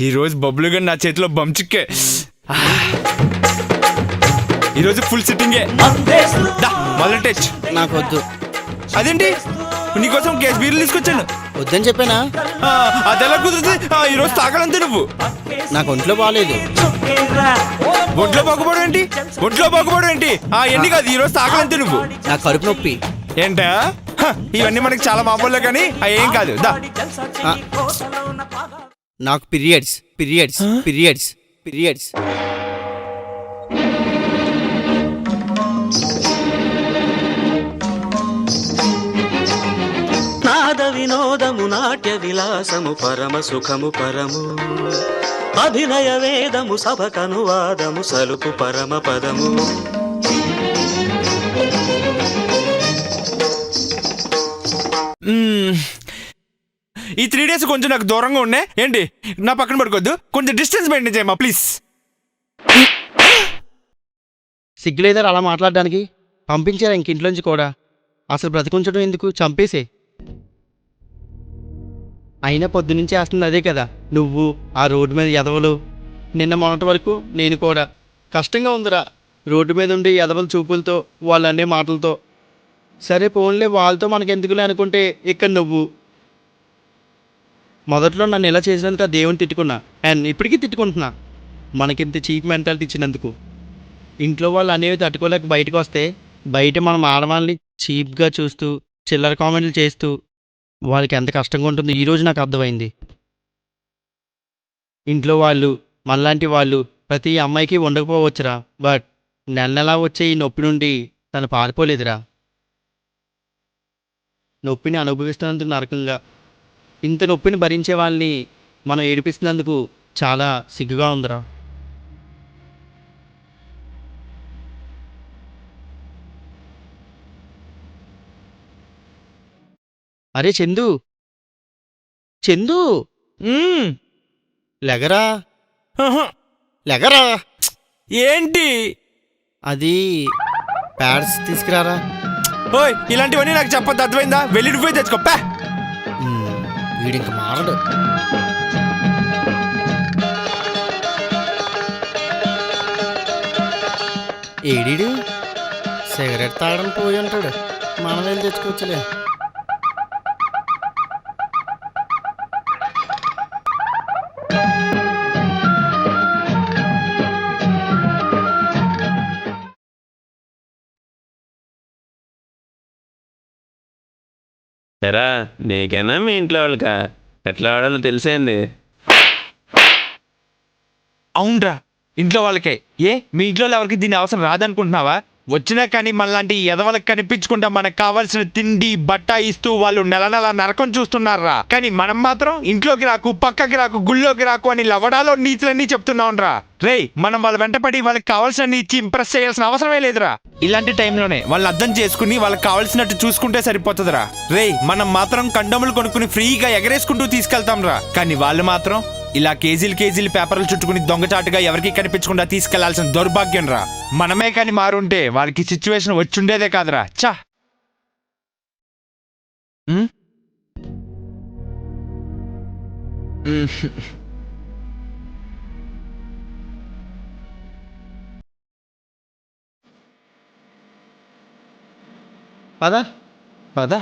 ఈ రోజు బబ్బులు గారు నా చేతిలో బంచిక్కే ఈరోజు ఫుల్ సిట్టింగే. టచ్ నాకు వద్దు అదేంటి? నీకోసం కేసు బీర్లు తీసుకొచ్చాను. వద్దని చెప్పానా? ఆ, అది ఎలా కుదురుతుంది ఆ, ఈ రోజు తాగాలంతే నువ్వు. నాకు ఒంట్లో బాగాలేదు ఒంట్లో బాగుపడు ఏంటి? ఒంట్లో బాగుపడు ఏంటి? ఆ ఎన్ని కాదు ఈ రోజు తాగాలంతే నువ్వు. నాకు కడుపు నొప్పి. ఏంటా? ఇవన్నీ మనకి చాలా మామూలే కానీ ఏం కాదు. దా. నాకు పీరియడ్స్ పీరియడ్స్ పీరియడ్స్ పీరియడ్స్. నాద వినోదము నాట్య విలాసము పరమ సుఖము పరము. అభినయ వేదము సభకనువాదము సలుపు పరమ పదము. ఈ త్రీ డేస్ కొంచెం నాకు దూరంగా ఉండే. ఏంటి? నా పక్కన పడుకోవద్దు. కొంచెం డిస్టెన్స్ మెయింటైన్ చేయమ్మా ప్లీజ్ సిగ్గులేదారు అలా మాట్లాడడానికి? పంపించారు ఇంక ఇంట్లోంచి కూడా? అసలు బ్రతికుంచడం ఎందుకు? చంపేసే. అయినా పొద్దునుంచి వేస్తుంది అదే కదా. నువ్వు ఆ రోడ్డు మీద ఎదవలు నిన్న మొన్నటి వరకు నేను కూడా. కష్టంగా ఉందిరా. రోడ్డు మీద ఉండి ఎదవల చూపులతో వాళ్ళు అనే మాటలతో. సరే పోన్లే వాళ్ళతో మనకెందుకులే అనుకుంటే ఇక్కడ నువ్వు. మొదట్లో నన్ను ఎలా చేసినందుకు ఆ దేవుని తిట్టుకున్నా. అండ్ ఇప్పటికీ తిట్టుకుంటున్నా. మనకింత చీప్ మెంటాలిటీ ఇచ్చినందుకు. ఇంట్లో వాళ్ళు అనేవి తట్టుకోలేక బయటకు వస్తే బయట మనం ఆడవాళ్ళని చీప్గా చూస్తూ చిల్లర కామెంట్లు చేస్తూ వాళ్ళకి ఎంత కష్టంగా ఉంటుందో ఈరోజు నాకు అర్థమైంది. ఇంట్లో వాళ్ళు మనలాంటి వాళ్ళు ప్రతి అమ్మాయికి ఉండకపోవచ్చురా. బట్ నెల నెలా వచ్చే ఈ నొప్పి నుండి తను పారిపోలేదురా. నొప్పిని అనుభవిస్తున్నందుకు నరకంగా ఇంత నొప్పిని భరించే వాళ్ళని మనం ఏడిపిస్తున్నందుకు చాలా సిగ్గుగా ఉందిరా. అరే చందు. చందు. లెగరా. లెగరా. ఏంటి? అది ప్యాడ్స్ తీసుకురారా. ఓయ్ ఇలాంటివన్నీ నాకు చెప్పొద్దు అర్థమైందా? వెళ్ళి పోయి తెచ్చుకో పా మ్మ్, వీడింక మారడు ఏడీడు సిగరెట్ తాగడం పోయి ఉంటాడు మనం వెళ్ళి తెచ్చుకోవచ్చులే ఎరా నీకేనా మీ ఇంట్లో వాళ్ళకా? ఎట్లా ఆడాలో తెలిసేంది. అవునరా ఇంట్లో వాళ్ళకే. ఏ మీ ఇంట్లో ఎవరికి దీని అవసరం రాదనుకుంటున్నావా? వచ్చినా కానీ మనలాంటి ఎదవలకు కనిపించకుండా మనకు కావాల్సిన తిండి బట్ట ఇస్తూ వాళ్ళు నెల నెల నరకం చూస్తున్నారా? కానీ మనం మాత్రం ఇంట్లోకి రాకు పక్కకి రాకు గుళ్ళోకి రాకు అని లవడాలో నీతులన్నీ చెప్తున్నాం రా రే మనం వాళ్ళ వెంటపడి వాళ్ళకి కావాల్సిన ఇచ్చి ఇంప్రెస్ చేయాల్సిన అవసరమే లేదురా. ఇలాంటి టైంలోనే వాళ్ళు అర్థం చేసుకుని వాళ్ళకి కావాల్సినట్టు చూసుకుంటే సరిపోతుందిరా. రే మనం మాత్రం కండములు కొనుక్కుని ఫ్రీగా ఎగరేసుకుంటూ తీసుకెళ్తాం రా కానీ వాళ్ళు మాత్రం ఇలా కేజీలు కేజీలు పేపర్లు చుట్టుకుని దొంగచాటుగా ఎవరికి కనిపించకుండా తీసుకెళ్ళాల్సిన దౌర్భాగ్యం రా మనమే కానీ మారుంటే వాళ్ళకి సిచ్యువేషన్ వచ్చుండేదే కాదురా. చా ఉమ్? പദ? പദ?